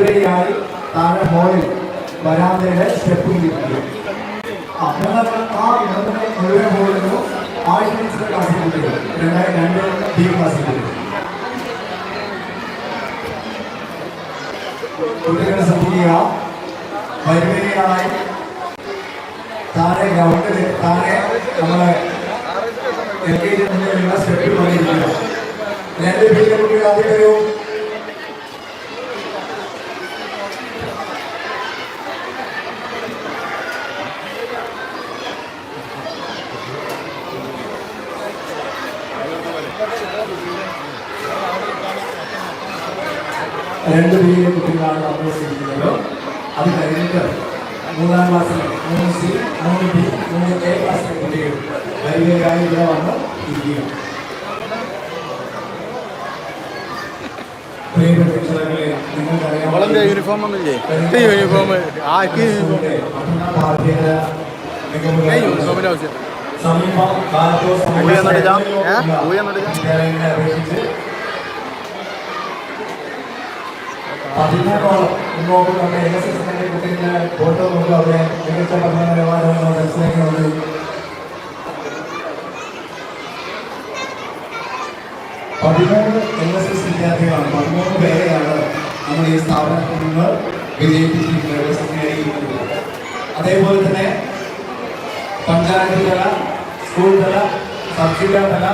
വരിവരിയായി താഴെ ഹോളിൽ വരാന്തയുടെ സ്റ്റെപ്പ് ഇരിക്കും ആ മൂന്നാം ആ മൂന്ന് മുഴുവൻ ഹോളിലും ആഴ്ച ക്ലാസ്സിൽ രണ്ടായിരം രണ്ട് ഡി ക്ലാസ്സിൽ നമ്മളെ എൽ കെ ജി സ്റ്റെപ്പിൽ വന്നിരിക്കുക രണ്ട് വരൂ രണ്ട് പേരിലെ കുട്ടികളാണ് ശ്രദ്ധിക്കുന്നത് അത് കഴിഞ്ഞിട്ട് മൂന്നാം ക്ലാസ്സിൽ മൂന്ന് സി മൂന്ന് ബി മൂന്ന് എ ക്ലാസ്സിലെ കുട്ടികൾ വരികയായി ഇവിടെ വന്ന് ഇരിക്കുക യൂണിഫോം ഒന്നുമില്ലേ? യൂണിഫോമിന്റെ ആവശ്യം സമീപ പതിനാറോളം മുന്നോട്ട് നമ്മുടെ എൻ എസ് എസ് കുട്ടികളുടെ ഫോട്ടോ നോക്കുക അവിടെ മികച്ച പഠന നിലവാരമുള്ള മത്സരങ്ങളുണ്ട് പതിമൂന്ന് എൻ എസ് എസ് വിദ്യാർത്ഥികളാണ്. പതിമൂന്ന് പേരെയാണ് നമ്മൾ ഈ സ്ഥാപനത്തിൽ നിന്ന് വിജയിപ്പിച്ചിരിക്കുന്നത് അതേപോലെ തന്നെ പഞ്ചായത്ത് തല സ്കൂൾ തല സബ്ജില്ലാ തല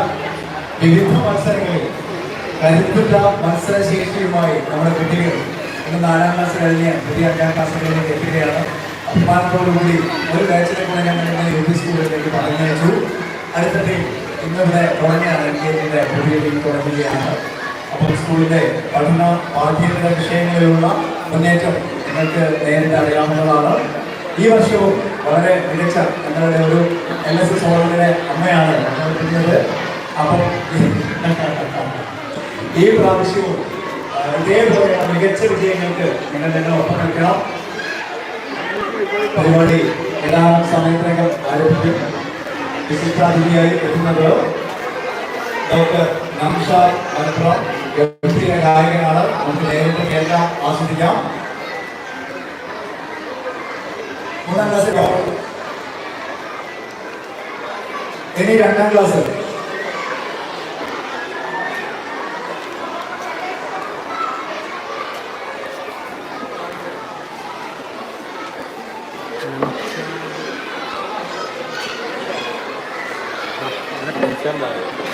വിവിധ മത്സരങ്ങളിൽ കരുത്തുറ്റ മത്സരശേഷിയുമായി നമ്മുടെ കുട്ടികൾ ഇന്ന് നാലാം ക്ലാസ് കഴിഞ്ഞ് പുതിയ അഞ്ചാം ക്ലാസ് കഴിഞ്ഞ് എത്തുകയാണ് അഭിമാനത്തോടുകൂടി ഒരു ബാച്ചിലെ കൂടെ ഞാൻ നിങ്ങളെ യു പി സ്കൂളിലേക്ക് പറഞ്ഞയച്ചു അടുത്ത ഇന്നിവിടെ തുടങ്ങിയാണ് എൽ കെ പുതിയ ടീം തുടങ്ങുകയാണ്. അപ്പോൾ സ്കൂളിന്റെ പഠന പാഠ്യേതര വിഷയങ്ങളിലുള്ള മുന്നേറ്റം നിങ്ങൾക്ക് നേരിട്ട് അറിയാവുന്നതാണ്. ഈ വർഷവും വളരെ മികച്ച ഞങ്ങളുടെ ഒരു എൽ എസ് എസ് ഓർഡിന്റെ അമ്മയാണ് ഞങ്ങൾ അപ്പം ഈ പ്രാവശ്യവും ഇതേപോലെ മികച്ച വിജയങ്ങൾക്ക് നിങ്ങൾ തന്നെ ഒപ്പം നിൽക്കണം. പരിപാടി ഏതാനും സമയത്തിനകം ആരംഭിക്കും. വിശിഷ്ടാതിഥിയായി എത്തുന്നത് ഡോക്ടർ നംഷാദ് മലപ്പുറം ഗായകനാണ്. നമുക്ക് നേരിട്ട് കേൾക്കാം ആസ്വദിക്കാം. മൂന്നാം ക്ലാസ് ഇനി രണ്ടാം ക്ലാസ്. ஷேர் பண்ணுங்கள்